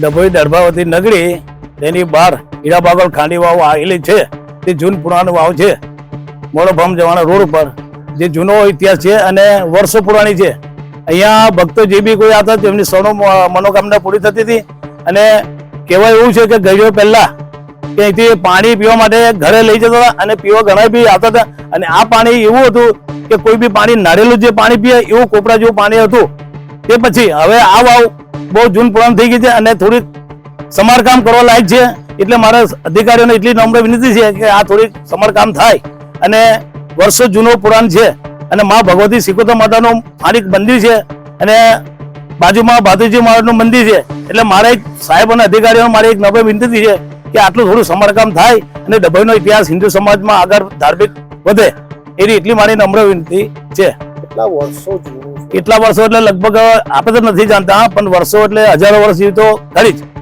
ડભોઈ દરબાવતી નગરી, તેની બહાર હીરાબાગલ ખાંડી વાવ આવેલી છે. તે જૂન પુરાણ વાવ છે. મોડોફામ જવાના રોડ ઉપર જે જૂનો ઇતિહાસ છે અને વર્ષો પુરાણી છે. અહીંયા ભક્તો જે બી કોઈ આવતા તેમની સૌનો મનોકામના પૂરી થતી હતી. અને કહેવાય એવું છે કે ગયો પહેલા કે અહીંથી પાણી પીવા માટે ઘરે લઈ જતા હતા અને પીવા ઘણા બી આવતા હતા. અને આ પાણી એવું હતું કે કોઈ બી પાણી નારેલું જે પાણી પીએ એવું કોપરા જેવું પાણી હતું. તે પછી હવે આ વાવ બહુ જૂન પુરાણ થઈ ગઈ છે અને થોડીક સમારકામ કરવા લાયક છે. એટલે મારા અધિકારીઓને એટલી નમ્ર વિનંતી છે કે આ થોડીક સમારકામ થાય અને વર્ષો જૂનો પુરાણ છે અને મા ભગવતી સિકોતર માતાનું માલિક મંદિર છે અને બાજુમાં ભાદુજી મહારાજનું મંદિર છે. એટલે મારે એક સાહેબ અને અધિકારીઓને મારી એક નમ્ર વિનંતી છે કે આટલું થોડું સમારકામ થાય અને ડભોઈનો ઇતિહાસ હિન્દુ સમાજમાં આગળ ધાર્મિક વધે. એની એટલી મારી નમ્ર વિનંતી છે. કેટલા વર્ષો જૂનું કેટલા વર્ષો એટલે લગભગ, આપણે તો નથી જાણતા, પણ વર્ષો એટલે હજારો વર્ષ જેવી તો ખરી જ.